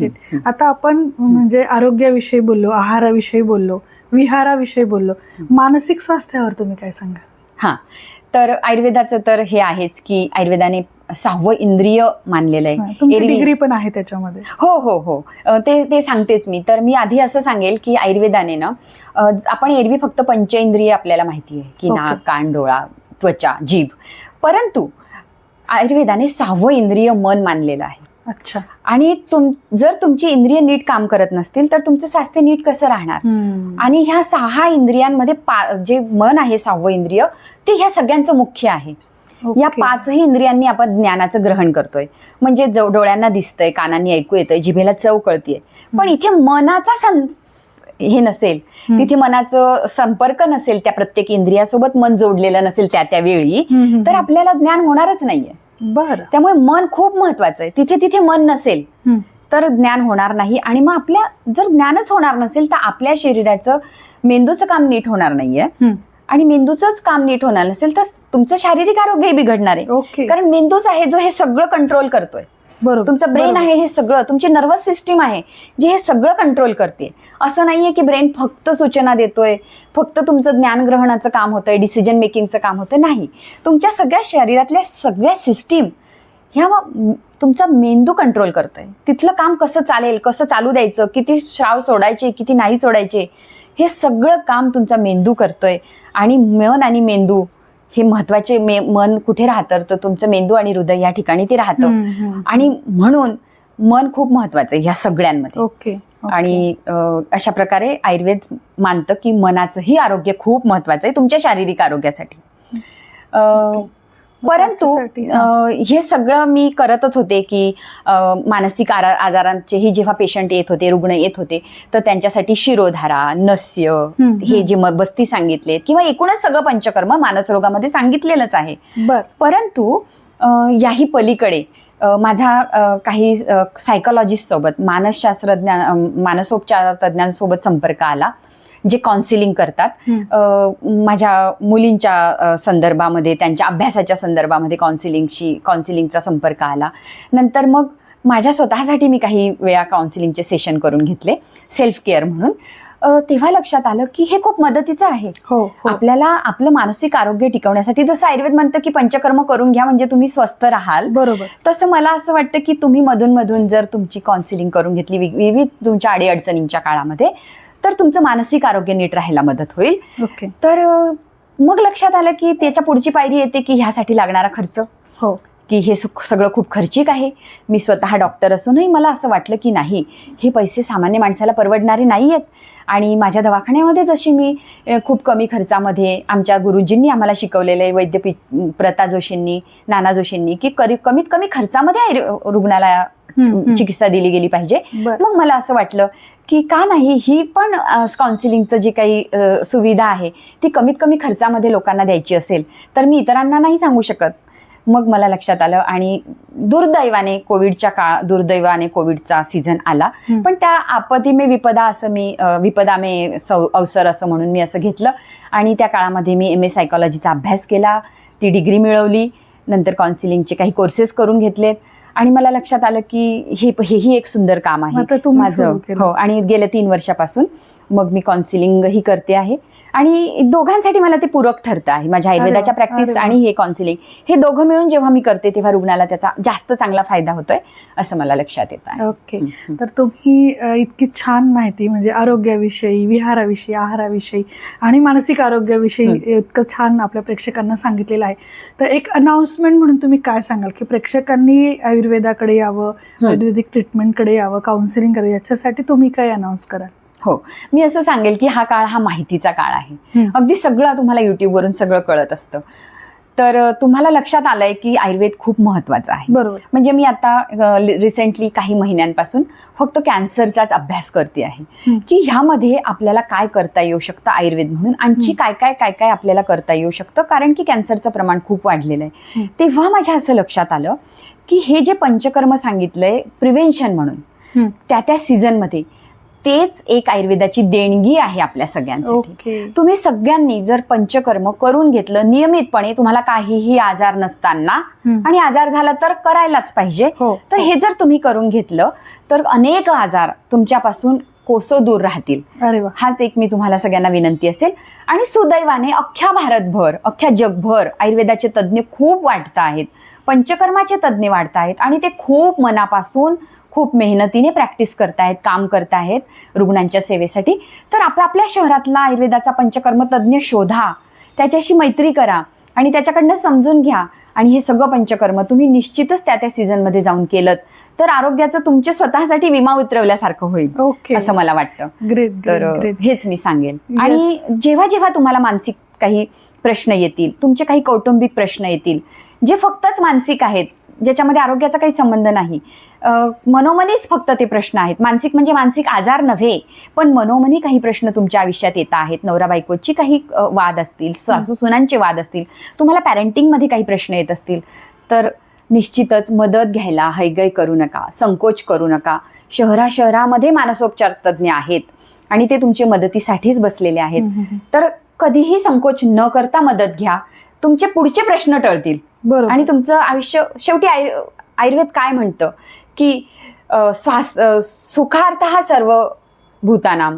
Great आता आपण म्हणजे आरोग्याविषयी बोललो आहाराविषयी बोललो विहाराविषयी बोललो मानसिक स्वास्थ्यावर तुम्ही काय सांगा हां तर आयुर्वेदाचं तर हे आहेच की आयुर्वेदाने सहावं इंद्रिय मानलेलं आहे. डिग्री पण आहे त्याच्यामध्ये. हो हो हो. ते ते सांगतेच मी. तर मी आधी असं सांगेल की आयुर्वेदाने ना आपण एरवी फक्त पंचेंद्रिय आपल्याला माहिती आहे. की. नाक कान डोळा त्वचा जीभ. परंतु आयुर्वेदाने सहावं इंद्रिय मन मानलेलं आहे. अच्छा. आणि तुम जर तुमची इंद्रिय नीट काम करत नसतील तर तुमचं स्वास्थ्य नीट कसं राहणार? आणि ह्या सहा इंद्रियांमध्ये जे मन आहे सहावं इंद्रिय ते ह्या सगळ्यांचं मुख्य आहे. या. पाचही इंद्रियांनी आपण ज्ञानाचं ग्रहण करतोय. म्हणजे जो डोळ्यांना दिसतंय कानांनी ऐकू येतंय जिभेला चव कळतीये. पण इथे मनाचा सं हे नसेल. तिथे मनाचं संपर्क नसेल त्या प्रत्येक इंद्रियासोबत मन जोडलेलं नसेल त्या त्या वेळी हम्म, हम्म, तर आपल्याला ज्ञान होणारच नाहीये. बरं. त्यामुळे मन खूप महत्वाचं आहे. तिथे तिथे मन नसेल. तर ज्ञान होणार नाही. आणि मग आपल्या जर ज्ञानच होणार नसेल तर आपल्या शरीराचं मेंदूचं काम नीट होणार नाहीये. आणि मेंदूचंच काम नीट होणार नसेल तर तुमचं शारीरिक आरोग्यही बिघडणार आहे. ओके. कारण मेंदूच आहे जो हे सगळं कंट्रोल करतोय. बरोबर. तुमचं ब्रेन. आहे हे सगळं. तुमची नर्वस सिस्टीम आहे जे हे सगळं कंट्रोल करते. असं नाहीये की ब्रेन फक्त सूचना देतोय फक्त तुमचं ज्ञानग्रहणाचं काम होतंय डिसिजन मेकिंगचं काम होतं नाही. तुमच्या सगळ्या शरीरातल्या सगळ्या सिस्टीम ह्या तुमचा मेंदू कंट्रोल करतोय. तिथलं काम कसं चालेल कसं चालू द्यायचं किती श्राव सोडायचे किती नाही सोडायचे हे सगळं काम तुमचा मेंदू करतोय. आणि मन आणि मेंदू हे महत्त्वाचे मे मन कुठे राहतं तर तुमचं मेंदू आणि हृदय या ठिकाणी ते राहतं. आणि म्हणून मन खूप महत्वाचं आहे ह्या सगळ्यांमध्ये ओके. आणि अशा प्रकारे आयुर्वेद मानतं की मनाचंही आरोग्य खूप महत्वाचं आहे तुमच्या शारीरिक आरोग्यासाठी परंतु हा. हे सगळं मी करतच होते की मानसिक आरा आजारांचेही जेव्हा पेशंट येत होते रुग्ण येत होते तर त्यांच्यासाठी शिरोधारा नस्य हे. जे बस्ती सांगितले किंवा एकूणच सगळं पंचकर्म मानसरोगामध्ये सांगितलेलंच आहे बर परंतु याही पलीकडे माझा काही सायकोलॉजिस्ट सोबत मानसशास्त्रज्ञ अ, मानसोपचार तज्ज्ञांसोबत संपर्क आला जे काउन्सिलिंग करतात माझ्या मुलींच्या संदर्भामध्ये त्यांच्या अभ्यासाच्या संदर्भामध्ये काउन्सिलिंगशी काउन्सिलिंगचा संपर्क आला. नंतर मग माझ्या स्वतःसाठी मी काही वेळा काउन्सिलिंगचे सेशन करून घेतले सेल्फ केअर म्हणून तेव्हा लक्षात आलं की हे खूप मदतीचं आहे. हो हो. आपल्याला आपलं मानसिक आरोग्य टिकवण्यासाठी जसं आयुर्वेद म्हणतं की पंचकर्म करून घ्या म्हणजे तुम्ही स्वस्थ राहाल. बरोबर. तसं मला असं वाटतं की तुम्ही मधून मधून जर तुमची काउन्सिलिंग करून घेतली विविध तुमच्या अडीअडचणींच्या काळामध्ये तर तुमचं मानसिक आरोग्य नीट राहायला मदत होईल. ओके. तर मग लक्षात आलं की त्याच्या पुढची पायरी येते की ह्यासाठी लागणारा खर्च. हो. की हे सगळं खूप खर्चिक आहे. मी स्वतः डॉक्टर असूनही मला असं वाटलं की नाही हे पैसे सामान्य माणसाला परवडणारे नाही आहेत आणि माझ्या दवाखान्यामध्ये जशी मी खूप कमी खर्चामध्ये आमच्या गुरुजींनी आम्हाला शिकवलेलं आहे वैद्यपीठ प्रता जोशींनी नाना जोशींनी की करी कमीत कमी खर्चामध्ये रुग्णाला. चिकित्सा दिली गेली पाहिजे. मग मला असं वाटलं की का नाही ही पण काउन्सिलिंगचं जी काही सुविधा आहे ती कमीत कमी खर्चामध्ये लोकांना द्यायची असेल तर मी इतरांना नाही सांगू शकत. मग मला लक्षात आलं आणि दुर्दैवाने कोविडच्या काळ दुर्दैवाने कोविडचा सीझन आला. पण त्या आपत्ती मे विपदा असं मी विपदा मे सौ अवसर असं म्हणून मी असं घेतलं आणि त्या काळामध्ये मी एम ए सायकॉलॉजीचा अभ्यास केला ती डिग्री मिळवली नंतर काउन्सिलिंगचे काही कोर्सेस करून घेतलेत. आणि मला लक्षात आलं की हे हेही एक सुंदर काम आहे माझं. हो आणि गेल्या तीन वर्षापासून मग मी काउन्सिलिंगही करते आहे आणि दोघांसाठी मला ते पूरक ठरतं आहे. माझ्या आयुर्वेदाच्या प्रॅक्टिस. आणि हे काउन्सिलिंग हे दोघं मिळून जेव्हा मी करते तेव्हा रुग्णाला त्याचा जास्त चांगला फायदा होतोय असं मला लक्षात येत आहे. ओके. तर तुम्ही इतकी छान माहिती म्हणजे आरोग्याविषयी विहाराविषयी आहाराविषयी आणि मानसिक आरोग्याविषयी. इतकं छान आपल्या प्रेक्षकांना सांगितलेलं आहे. तर एक अनाउन्समेंट म्हणून तुम्ही काय सांगाल की प्रेक्षकांनी आयुर्वेदाकडे यावं आयुर्वेदिक ट्रीटमेंटकडे यावं काउन्सिलिंग करावं याच्यासाठी तुम्ही काय अनाऊन्स कराल? हो मी असं सांगेल की हा काळ हा माहितीचा काळ आहे. अगदी सगळं तुम्हाला युट्यूबवरून सगळं कळत असतं तर तुम्हाला लक्षात आलंय की आयुर्वेद खूप महत्त्वाचा आहे बरोबर म्हणजे मी आता रिसेंटली काही महिन्यांपासून फक्त कॅन्सरचाच अभ्यास करते आहे. की ह्यामध्ये आपल्याला काय करता येऊ शकतं आयुर्वेद म्हणून आणखी. काय काय काय काय आपल्याला करता येऊ शकतं कारण की कॅन्सरचं प्रमाण खूप वाढलेलं आहे. तेव्हा माझ्या असं लक्षात आलं की हे जे पंचकर्म सांगितलंय प्रिव्हेन्शन म्हणून. त्या त्या सीझनमध्ये तेच एक आयुर्वेदाची देणगी आहे आपल्या सगळ्यांसाठी. ओके. तुम्ही सगळ्यांनी जर पंचकर्म करून घेतलं नियमितपणे तुम्हाला काहीही आजार नसताना. आणि आजार झाला तर करायलाच पाहिजे. हो तर हे. जर तुम्ही करून घेतलं तर अनेक आजार तुमच्यापासून कोसो दूर राहतील. हाच एक मी तुम्हाला सगळ्यांना विनंती असेल. आणि सुदैवाने अख्ख्या भारतभर अख्ख्या जगभर आयुर्वेदाचे तज्ज्ञ खूप वाढत आहेत. पंचकर्माचे तज्ज्ञ वाढत आहेत आणि ते खूप मनापासून खूप मेहनतीने प्रॅक्टिस करतायत काम करतायत रुग्णांच्या सेवेसाठी. तर आपल्या आपल्या शहरातला आयुर्वेदाचा पंचकर्म तज्ज्ञ शोधा. त्याच्याशी मैत्री करा आणि त्याच्याकडनं समजून घ्या. आणि हे सगळं पंचकर्म तुम्ही निश्चितच त्या त्या सीझनमध्ये जाऊन केलं तर आरोग्याचं तुमच्या स्वतःसाठी विमा उतरवल्यासारखं होईल ओके असं मला वाटतं. तर हेच मी सांगेन. Yes. आणि जेव्हा जेव्हा तुम्हाला मानसिक काही प्रश्न येतील तुमचे काही कौटुंबिक प्रश्न येतील जे फक्तच मानसिक आहेत ज्याच्यामध्ये आरोग्याचा काही संबंध नाही. मनोमनीच फक्त ते प्रश्न आहेत. मानसिक म्हणजे मानसिक आजार नव्हे पण मनोमनी काही प्रश्न तुमच्या आयुष्यात येत आहेत. नवरा बायकोची काही वाद असतील सासू सुनांचे वाद असतील तुम्हाला पॅरेंटिंगमध्ये काही प्रश्न येत असतील तर निश्चितच मदत घ्यायला हैगय करू नका संकोच करू नका. शहरा शहरामध्ये मानसोपचार तज्ज्ञ आहेत आणि ते तुमच्या मदतीसाठीच बसलेले आहेत. तर कधीही संकोच न करता मदत घ्या. तुमचे पुढचे प्रश्न टळतील. बरोबर. आणि तुमचं आयुष्य शेवटी आयु आयुर्वेद काय म्हणतं? की श्वास अ, सुखार्थ हा सर्व भूतानाम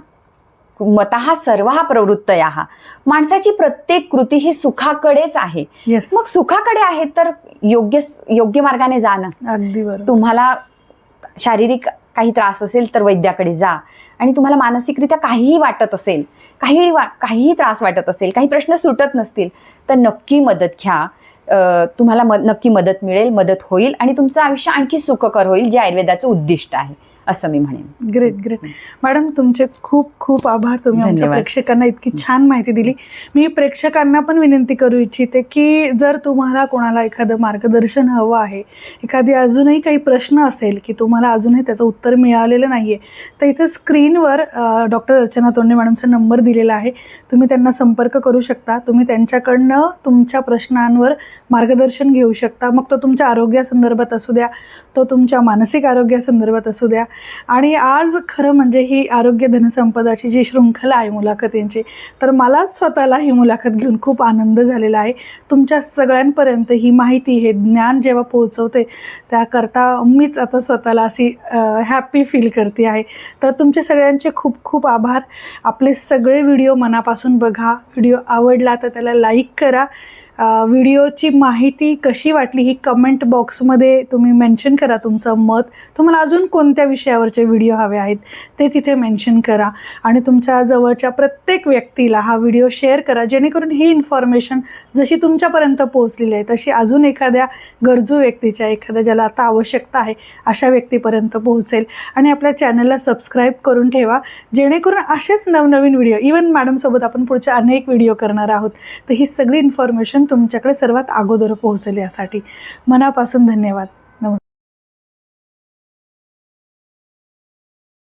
मत हा सर्व हा प्रवृत्तया. हा माणसाची प्रत्येक कृती ही सुखाकडेच आहे. येस मग सुखाकडे आहे तर योग्य योग्य मार्गाने जा ना. अगदी बरोबर. तुम्हाला शारीरिक काही त्रास असेल तर वैद्याकडे जा. आणि तुम्हाला मानसिकरित्या काहीही वाटत असेल काही वा काहीही त्रास वाटत असेल काही प्रश्न सुटत नसतील तर नक्की मदत घ्या. तुम्हाला म नक्की मदत मिळेल मदत होईल आणि तुमचं आयुष्य आणखी सुखकर होईल जे आयुर्वेदाचं उद्दिष्ट आहे असं मी म्हणेन. ग्रेट ग्रेट मॅडम तुमचे खूप खूप आभार. तुम्ही आमच्या. प्रेक्षकांना इतकी छान माहिती दिली. मी प्रेक्षकांना पण विनंती करू इच्छिते की जर तुम्हाला कोणाला एखादं मार्गदर्शन हवं आहे एखादी अजूनही काही प्रश्न असेल की तुम्हाला अजूनही त्याचं उत्तर मिळालेलं नाही आहे तर इथं स्क्रीनवर डॉक्टर अर्चना तोंडे मॅडमचा नंबर दिलेला आहे. तुम्ही त्यांना संपर्क करू शकता. तुम्ही त्यांच्याकडनं तुमच्या प्रश्नांवर मार्गदर्शन घेऊ शकता. मग तो तुमच्या आरोग्यासंदर्भात असू द्या तो तुमच्या मानसिक आरोग्यासंदर्भात असू द्या. आणि आज खरं म्हणजे ही आरोग्य धनसंपदाची जी शृंखला आहे मुलाखतींची तर मलाच स्वतःला ही मुलाखत घेऊन खूप आनंद झालेला आहे. तुमच्या सगळ्यांपर्यंत ही माहिती हे ज्ञान जेव्हा पोहोचवते त्याकरता मीच आता स्वतःला अशी हॅपी फील करते आहे. तर तुमचे सगळ्यांचे खूप खूप आभार. आपले सगळे व्हिडिओ मनापासून बघा. व्हिडिओ आवडला तर त्याला लाईक करा. व्हिडिओची माहिती कशी वाटली ही कमेंट बॉक्समध्ये तुम्ही मेन्शन करा तुमचं मत. तुम्हाला अजून कोणत्या विषयावरचे व्हिडिओ हवे आहेत ते तिथे मेन्शन करा. आणि तुमच्या जवळच्या प्रत्येक व्यक्तीला हा व्हिडिओ शेअर करा जेणेकरून ही इन्फॉर्मेशन जशी तुमच्यापर्यंत पोहोचलेली आहे तशी अजून एखाद्या गरजू व्यक्तीच्या एखाद्या ज्याला आता आवश्यकता आहे अशा व्यक्तीपर्यंत पोहोचेल. आणि आपल्या चॅनलला सबस्क्राईब करून ठेवा जेणेकरून असेच नवनवीन व्हिडिओ इवन मॅडमसोबत आपण पुढचे अनेक व्हिडिओ करणार आहोत. तर ही सगळी इन्फॉर्मेशन तुमच्याकडे सर्वात अगोदर पोहोचेल यासाठी. मनापासून धन्यवाद.